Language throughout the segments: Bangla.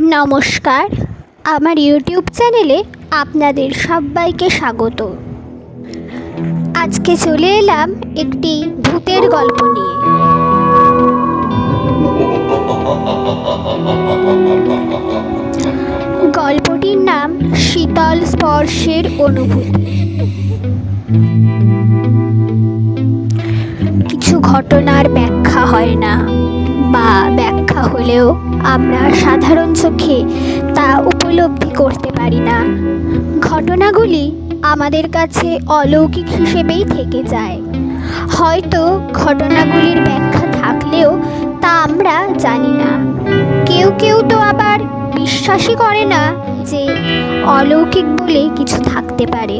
নমস্কার। আমার ইউটিউব চ্যানেলে আপনাদের সবাইকে স্বাগত। আজকে চলে এলাম একটি ভূতের গল্প নিয়ে। গল্পটির নাম শীতল স্পর্শের অনুভূতি। কিছু ঘটনার ব্যাখ্যা হয় না। হলেও আমরা সাধারণ চোখে তা উপলব্ধি করতে পারি না। ঘটনাগুলি আমাদের কাছে অলৌকিক হিসেবেই থেকে যায়। হয়তো ঘটনাগুলির ব্যাখ্যা থাকলেও তা আমরা জানি না। কেউ কেউ তো আবার বিশ্বাসই করে না যে অলৌকিক বলে কিছু থাকতে পারে।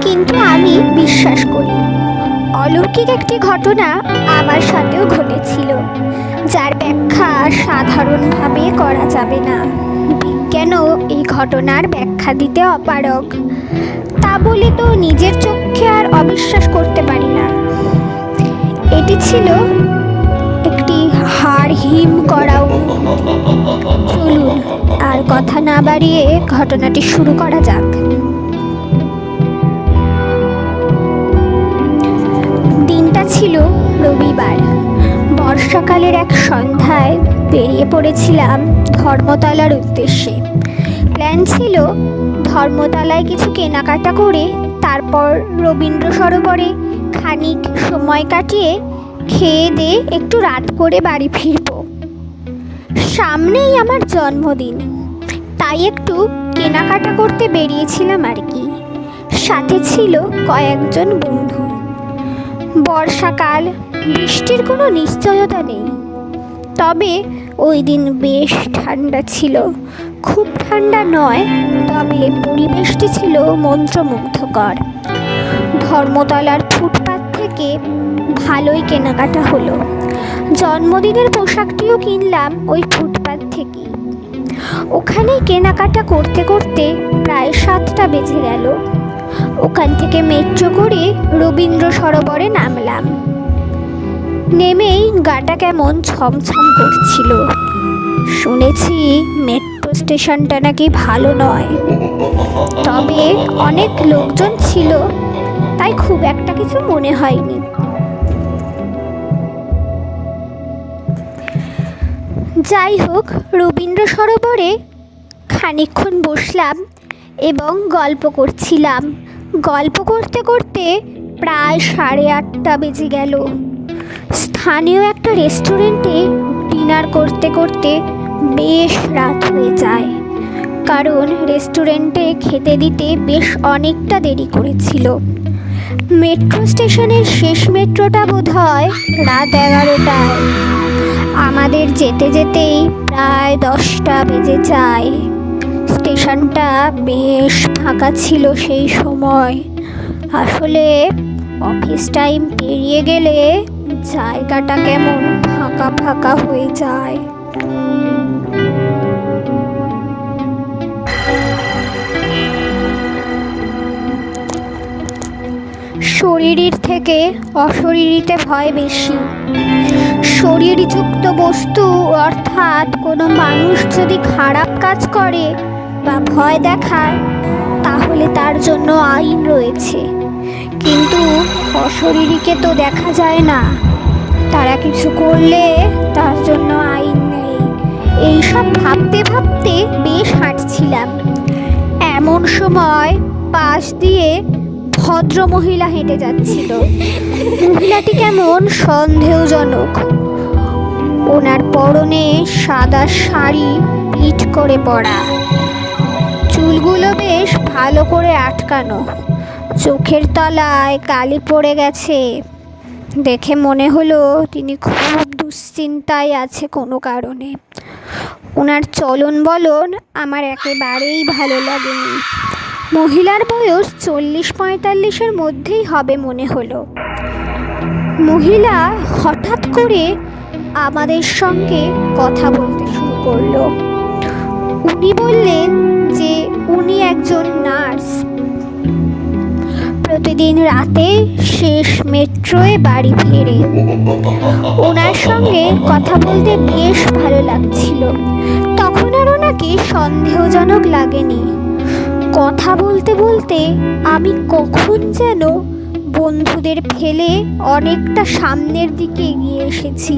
কিন্তু আমি বিশ্বাস করি অলৌকিক একটি ঘটনা আমার সাথেও ঘটেছিল, যার ব্যাখ্যা সাধারণভাবে করা যাবে না। বিজ্ঞানও এই ঘটনার ব্যাখ্যা দিতে অপারগ। তা বলে তো নিজের চোখে আর অবিশ্বাস করতে পারি না। এটি ছিল একটি হাড় হিম করা চলুন আর কথা না বাড়িয়ে ঘটনাটি শুরু করা যাক। রবিবার বর্ষাকালের এক সন্ধ্যায় বেরিয়ে পড়েছিলাম ধর্মতলার উদ্দেশ্যে। প্ল্যান ছিল ধর্মতলায় কিছু কেনাকাটা করে তারপর রবীন্দ্র সরোবরে খানিক সময় কাটিয়ে খেয়ে দিয়ে একটু রাত করে বাড়ি ফিরব। সামনেই আমার জন্মদিন। তাই একটু কেনাকাটা করতে বেরিয়েছিলাম আর কি। সাথে ছিল কয়েকজন বন্ধু। বর্ষাকাল বৃষ্টির কোনো নিশ্চয়তা নেই। তবে ওই দিন বেশ ঠান্ডা ছিল। খুব ঠান্ডা নয়, তবে পরিবেশটি ছিল মন্ত্রমুগ্ধকর। ধর্মতলার ফুটপাত থেকে ভালোই কেনাকাটা হলো। জন্মদিনের পোশাকটিও কিনলাম ওই ফুটপাত থেকে ওখানে কেনাকাটা করতে করতে প্রায় সাতটা বেজে গেল। ওখান থেকে মেট্রো করে রবীন্দ্র সরোবরে নামলাম। নেমেই গাটা কেমন ছমছম করছিল। শুনেছি মেট্রো স্টেশনটা নাকি ভালো নয়। তবে অনেক লোকজন ছিল, তাই খুব একটা কিছু মনে হয়নি। যাই হোক, রবীন্দ্র সরোবরে খানিকক্ষণ বসলাম এবং গল্প করছিলাম। গল্প করতে করতে প্রায় সাড়ে আটটা বেজে গেল। স্থানীয় একটা রেস্টুরেন্টে ডিনার করতে করতে বেশ রাত হয়ে যায়। কারণ রেস্টুরেন্টে খেতে দিতে বেশ অনেকটা দেরি করেছিল। মেট্রো স্টেশনের শেষ মেট্রোটা বোধ হয় রাত এগারোটায়। আমাদের যেতে যেতেই প্রায় দশটা বেজে যায়। স্টেশনটা বেশ ফাঁকা ছিল সেই সময়। আসলে অফিস টাইম পেরিয়ে গেলে জায়গাটা কেমন ফাঁকা ফাঁকা হয়ে যায়। শরীরের থেকে অশরীরিতে ভয় বেশি। শরীরযুক্ত বস্তু, অর্থাৎ কোনো মানুষ যদি খারাপ কাজ করে বা ভয় দেখায়, তাহলে তার জন্য আইন রয়েছে। কিন্তু অশরীরীকে তো দেখা যায় না। তারা কিছু করলে তার জন্য আইন নেই। এইসব ভাবতে ভাবতে বেশ হাঁটছিলাম। এমন সময় পাশ দিয়ে ভদ্র মহিলা হেঁটে যাচ্ছিল। মহিলাটি কেমন সন্দেহজনক। ওনার পরনে সাদা শাড়ি পিট করে পরা। চুলগুলো বেশ ভালো করে আটকানো। চোখের তলায় কালি পড়ে গেছে। দেখে মনে হলো তিনি খুব দুশ্চিন্তায় আছে কোনো কারণে। ওনার চলন বলন আমার একেবারেই ভালো লাগেনি। মহিলার বয়স চল্লিশ পঁয়তাল্লিশের মধ্যেই হবে মনে হলো। মহিলা হঠাৎ করে আমাদের সঙ্গে কথা বলতে শুরু করল। উনি বললেন যে, উনি একজন নার্স। প্রতিদিন রাতে শেষ মেট্রো মেট্রোয় বাড়ি ফেরে। ওনার সঙ্গে কথা বলতে বেশ ভালো লাগছিল। তখন আর ওনাকে সন্দেহজনক লাগেনি। কথা বলতে বলতে আমি কখন যেন বন্ধুদের ফেলে অনেকটা সামনের দিকে এগিয়ে এসেছি।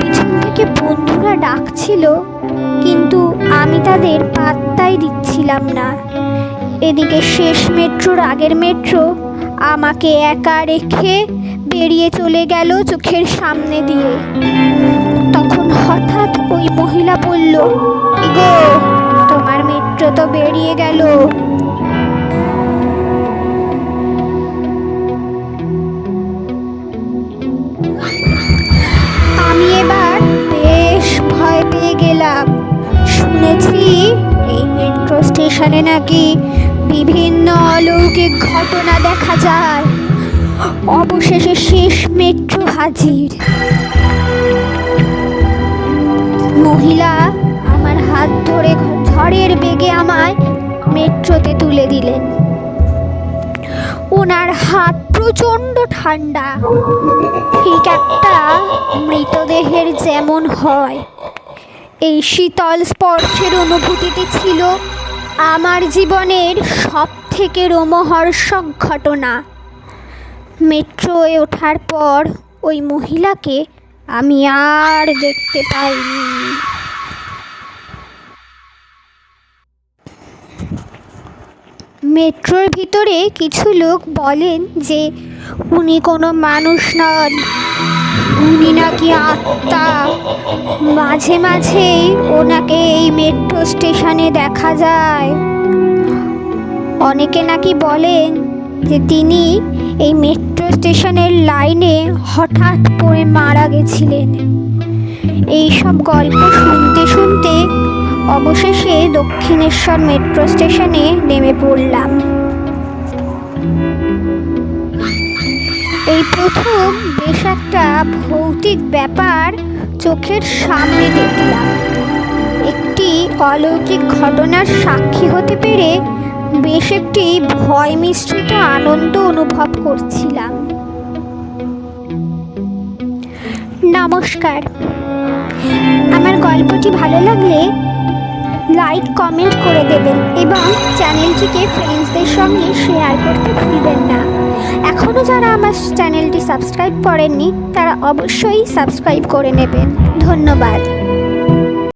পিছন থেকে বন্ধুরা ডাকছিল, কিন্তু আমি তাদের পাত্তাই দিচ্ছিলাম না। এদিকে শেষ মেট্রোর আগের মেট্রো আমাকে একা রেখে বেরিয়ে চলে গেল চোখের সামনে দিয়ে। তখন হঠাৎ ওই মহিলা বলল "কি গো তোমার মেট্রো তো বেরিয়ে গেল। মেট্রো নাকি বিভিন্ন অলৌকিক ঘটনা দেখা যায়। অবশেষে শেষ মেট্রো হাজির। মহিলা আমার হাত ধরে ঝড়ের বেগে আমায় মেট্রোতে তুলে দিলেন। ওনার হাত প্রচণ্ড ঠান্ডা। ঠিক একটা মৃতদেহের যেমন হয়। এই শীতল স্পর্শের অনুভূতিটি ছিল আমার জীবনের সব থেকে রোমহর্ষক ঘটনা। মেট্রোয় ওঠার পর ওই মহিলাকে আমি আর দেখতে পাইনি। মেট্রোর ভিতরে কিছু লোক বলেন যে, উনি কোনো মানুষ নন। উনি নাকি আত্মা। মাঝে মাঝেই ওনাকে এই মেট্রো স্টেশনে দেখা যায়। অনেকে নাকি বলেন যে তিনি এই মেট্রো স্টেশনের লাইনে হঠাৎ পড়ে মারা গেছিলেন। এই সব গল্প শুনতে শুনতে অবশেষে দক্ষিণেশ্বর মেট্রো স্টেশনে নেমে পড়লাম। এই প্রথম বেশ একটা ভৌতিক ব্যাপার চোখের সামনে দেখলাম। একটি অলৌকিক ঘটনার সাক্ষী হতে পেরে বেশ একটি ভয় মিশ্রিত আনন্দ অনুভব করছিলাম। নমস্কার। আমার গল্পটি ভালো লাগলে লাইক কমেন্ট করে দেবেন এবং চ্যানেলটিকে ফ্রেন্ডসদের সঙ্গে শেয়ার করতে ভুলবেন না। এখনও যারা আমার চ্যানেলটি সাবস্ক্রাইব করেননি, তারা অবশ্যই সাবস্ক্রাইব করে নেবেন। ধন্যবাদ।